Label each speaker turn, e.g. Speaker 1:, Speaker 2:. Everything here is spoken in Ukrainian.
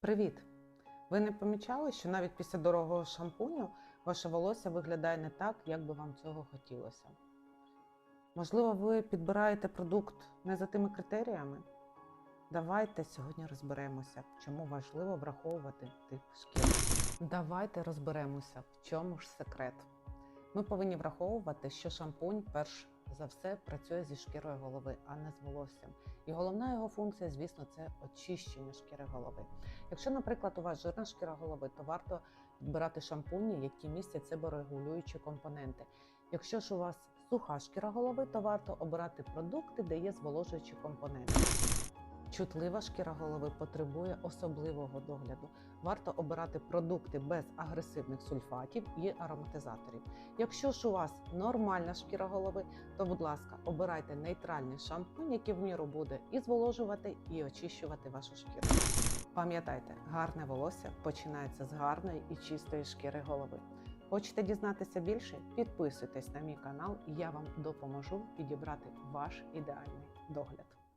Speaker 1: Привіт! Ви не помічали, що навіть після дорогого шампуню ваше волосся виглядає не так, як би вам цього хотілося? Можливо, ви підбираєте продукт не за тими критеріями? Давайте сьогодні розберемося, чому важливо враховувати тип шкіри. Давайте розберемося, в чому ж секрет. Ми повинні враховувати, що шампунь перш за все працює зі шкірою голови, а не з волоссям. І головна його функція, звісно, це очищення шкіри голови. Якщо, наприклад, у вас жирна шкіра голови, то варто підбирати шампуні, які містять себе регулюючі компоненти. Якщо ж у вас суха шкіра голови, то варто обирати продукти, де є зволожуючі компоненти. Чутлива шкіра голови потребує особливого догляду. Варто обирати продукти без агресивних сульфатів і ароматизаторів. Якщо ж у вас нормальна шкіра голови, то, будь ласка, обирайте нейтральний шампунь, який в міру буде і зволожувати, і очищувати вашу шкіру. Пам'ятайте, гарне волосся починається з гарної і чистої шкіри голови. Хочете дізнатися більше? Підписуйтесь на мій канал, і я вам допоможу підібрати ваш ідеальний догляд.